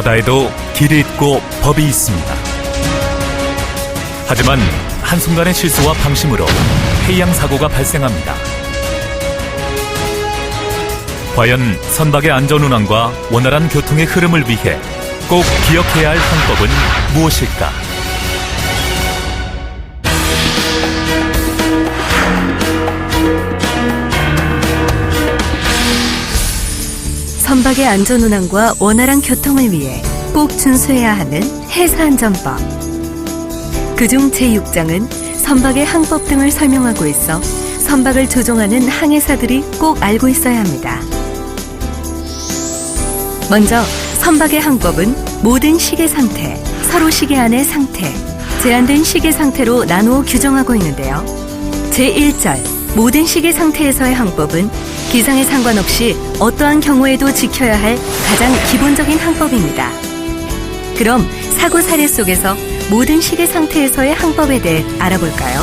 바다에도 길이 있고 법이 있습니다. 하지만 한순간의 실수와 방심으로 해양 사고가 발생합니다. 과연 선박의 안전 운항과 원활한 교통의 흐름을 위해 꼭 기억해야 할 항법은 무엇일까? 선박의 안전 운항과 원활한 교통을 위해 꼭 준수해야 하는 해사안전법. 그중 제6장은 선박의 항법 등을 설명하고 있어 선박을 조종하는 항해사들이 꼭 알고 있어야 합니다. 먼저 선박의 항법은 모든 시계 상태, 서로 시계 안의 상태, 제한된 시계 상태로 나누어 규정하고 있는데요. 제1절 모든 시계 상태에서의 항법은 기상에 상관없이 어떠한 경우에도 지켜야 할 가장 기본적인 항법입니다. 그럼 사고 사례 속에서 모든 시계 상태에서의 항법에 대해 알아볼까요?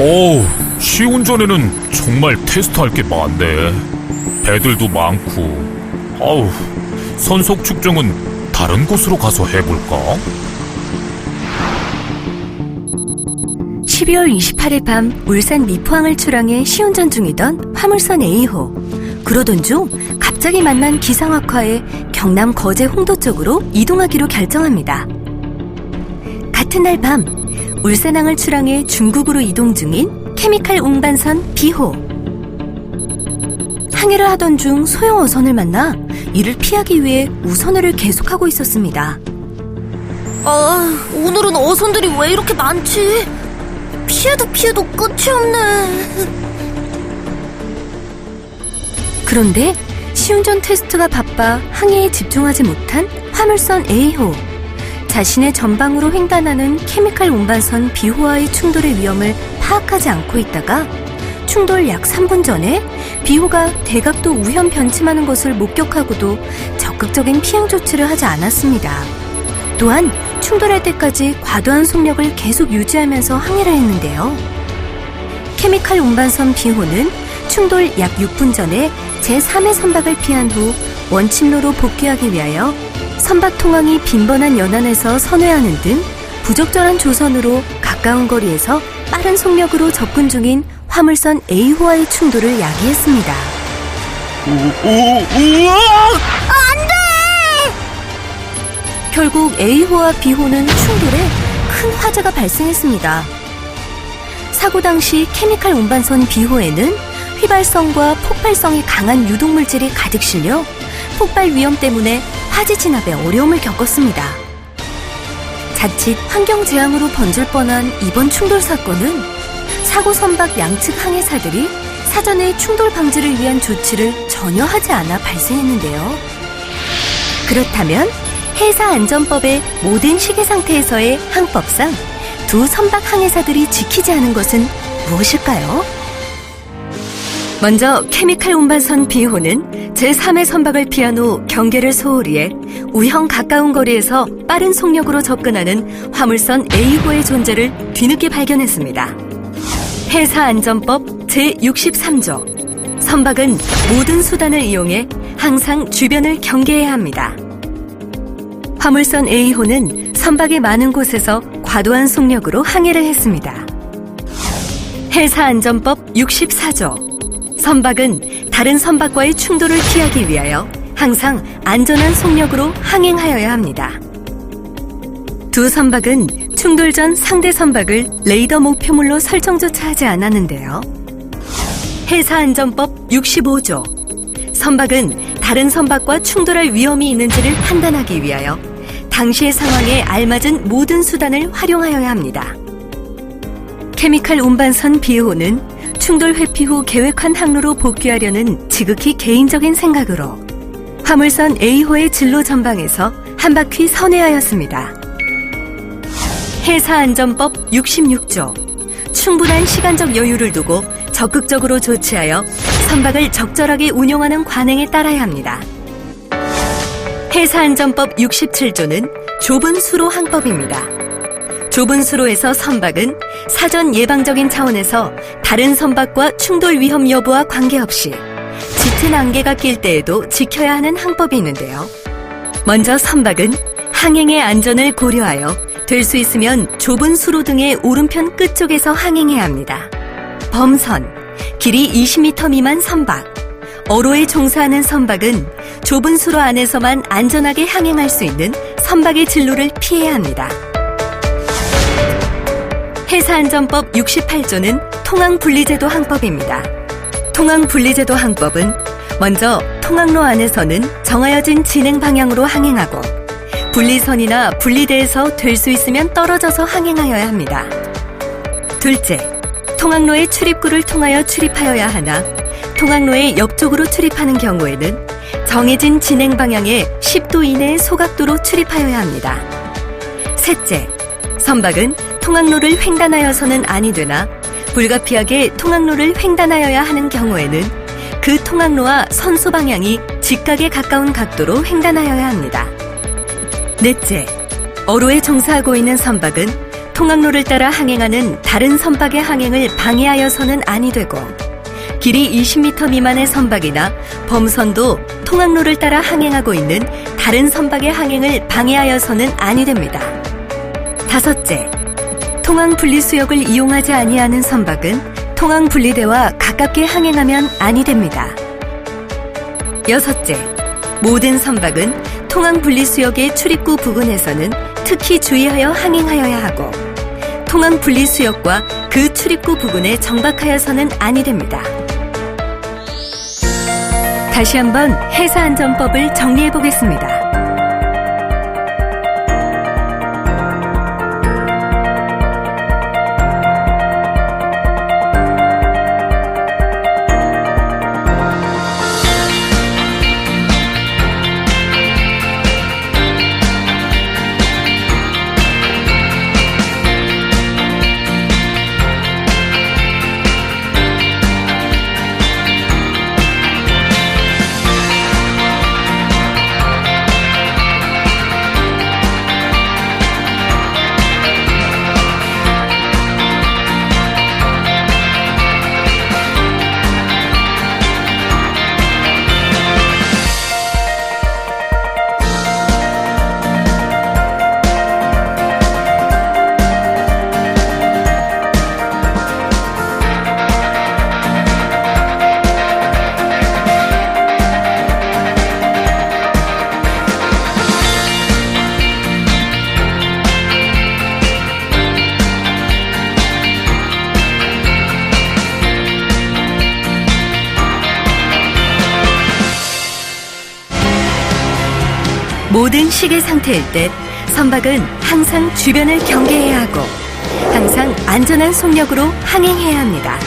어우, 시운전에는 정말 테스트할 게 많네. 배들도 많고. 어우, 선속 측정은 다른 곳으로 가서 해볼까? 12월 28일 밤 울산 미포항을 출항해 시운전 중이던 화물선 A호. 그러던 중 갑자기 만난 기상 악화에 경남 거제 홍도 쪽으로 이동하기로 결정합니다. 같은 날 밤 울산항을 출항해 중국으로 이동 중인 케미칼 운반선 B호. 항해를 하던 중 소형 어선을 만나 이를 피하기 위해 우선회를 계속하고 있었습니다. 아, 오늘은 어선들이 왜 이렇게 많지? 피해도 피해도 끝이 없네. 그런데 시운전 테스트가 바빠 항해에 집중하지 못한 화물선 A호. 자신의 전방으로 횡단하는 케미칼 운반선 B호와의 충돌의 위험을 파악하지 않고 있다가 충돌 약 3분 전에 B호가 대각도 우현 변침하는 것을 목격하고도 적극적인 피행 조치를 하지 않았습니다. 또한 충돌할 때까지 과도한 속력을 계속 유지하면서 항해를 했는데요. 케미칼 운반선 B호는 충돌 약 6분 전에 제3의 선박을 피한 후 원침로로 복귀하기 위하여 선박 통항이 빈번한 연안에서 선회하는 등 부적절한 조선으로 가까운 거리에서 빠른 속력으로 접근 중인 화물선 A호와의 충돌을 야기했습니다. 결국 A호와 B호는 충돌에 큰 화재가 발생했습니다. 사고 당시 케미칼 운반선 B호에는 휘발성과 폭발성이 강한 유독물질이 가득 실려 폭발 위험 때문에 화재 진압에 어려움을 겪었습니다. 자칫 환경재앙으로 번질 뻔한 이번 충돌 사건은 사고 선박 양측 항해사들이 사전에 충돌 방지를 위한 조치를 전혀 하지 않아 발생했는데요. 그렇다면 해사안전법의 모든 시계 상태에서의 항법상 두 선박 항해사들이 지키지 않은 것은 무엇일까요? 먼저 케미칼 운반선 B호는 제3의 선박을 피한 후 경계를 소홀히 해 우형 가까운 거리에서 빠른 속력으로 접근하는 화물선 A호의 존재를 뒤늦게 발견했습니다. 해사안전법 제63조 선박은 모든 수단을 이용해 항상 주변을 경계해야 합니다. 화물선 A호는 선박이 많은 곳에서 과도한 속력으로 항해를 했습니다. 해사안전법 64조 선박은 다른 선박과의 충돌을 피하기 위하여 항상 안전한 속력으로 항행하여야 합니다. 두 선박은 충돌 전 상대 선박을 레이더 목표물로 설정조차 하지 않았는데요. 해사안전법 65조 선박은 다른 선박과 충돌할 위험이 있는지를 판단하기 위하여 당시의 상황에 알맞은 모든 수단을 활용하여야 합니다. 케미칼 운반선 B호는 충돌 회피 후 계획한 항로로 복귀하려는 지극히 개인적인 생각으로 화물선 A호의 진로 전방에서 한 바퀴 선회하였습니다. 해사안전법 66조 충분한 시간적 여유를 두고 적극적으로 조치하여 선박을 적절하게 운용하는 관행에 따라야 합니다. 해사안전법 67조는 좁은 수로 항법입니다. 좁은 수로에서 선박은 사전 예방적인 차원에서 다른 선박과 충돌 위험 여부와 관계없이 짙은 안개가 낄 때에도 지켜야 하는 항법이 있는데요. 먼저 선박은 항행의 안전을 고려하여 될 수 있으면 좁은 수로 등의 오른편 끝쪽에서 항행해야 합니다. 범선, 길이 20m 미만 선박, 어로에 종사하는 선박은 좁은 수로 안에서만 안전하게 항행할 수 있는 선박의 진로를 피해야 합니다. 해사안전법 68조는 통항분리제도 항법입니다. 통항분리제도 항법은 먼저 통항로 안에서는 정하여진 진행 방향으로 항행하고 분리선이나 분리대에서 될 수 있으면 떨어져서 항행하여야 합니다. 둘째, 통항로의 출입구를 통하여 출입하여야 하나 통항로의 옆쪽으로 출입하는 경우에는 정해진 진행 방향의 10도 이내의 소각도로 출입하여야 합니다. 셋째, 선박은 통항로를 횡단하여서는 아니 되나 불가피하게 통항로를 횡단하여야 하는 경우에는 그 통항로와 선수 방향이 직각에 가까운 각도로 횡단하여야 합니다. 넷째, 어로에 종사하고 있는 선박은 통항로를 따라 항행하는 다른 선박의 항행을 방해하여서는 아니 되고 길이 20m 미만의 선박이나 범선도 통항로를 따라 항행하고 있는 다른 선박의 항행을 방해하여서는 아니 됩니다. 다섯째, 통항 분리수역을 이용하지 아니하는 선박은 통항 분리대와 가깝게 항행하면 아니 됩니다. 여섯째, 모든 선박은 통항 분리수역의 출입구 부근에서는 특히 주의하여 항행하여야 하고 통항 분리수역과 그 출입구 부근에 정박하여서는 아니 됩니다. 다시 한번 해사안전법을 정리해 보겠습니다. 모든 시계 상태일 때 선박은 항상 주변을 경계해야 하고 항상 안전한 속력으로 항행해야 합니다.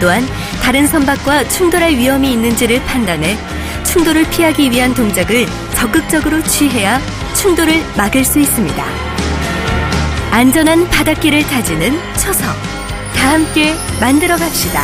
또한 다른 선박과 충돌할 위험이 있는지를 판단해 충돌을 피하기 위한 동작을 적극적으로 취해야 충돌을 막을 수 있습니다. 안전한 바닷길을 다지는 초석. 다 함께 만들어 갑시다.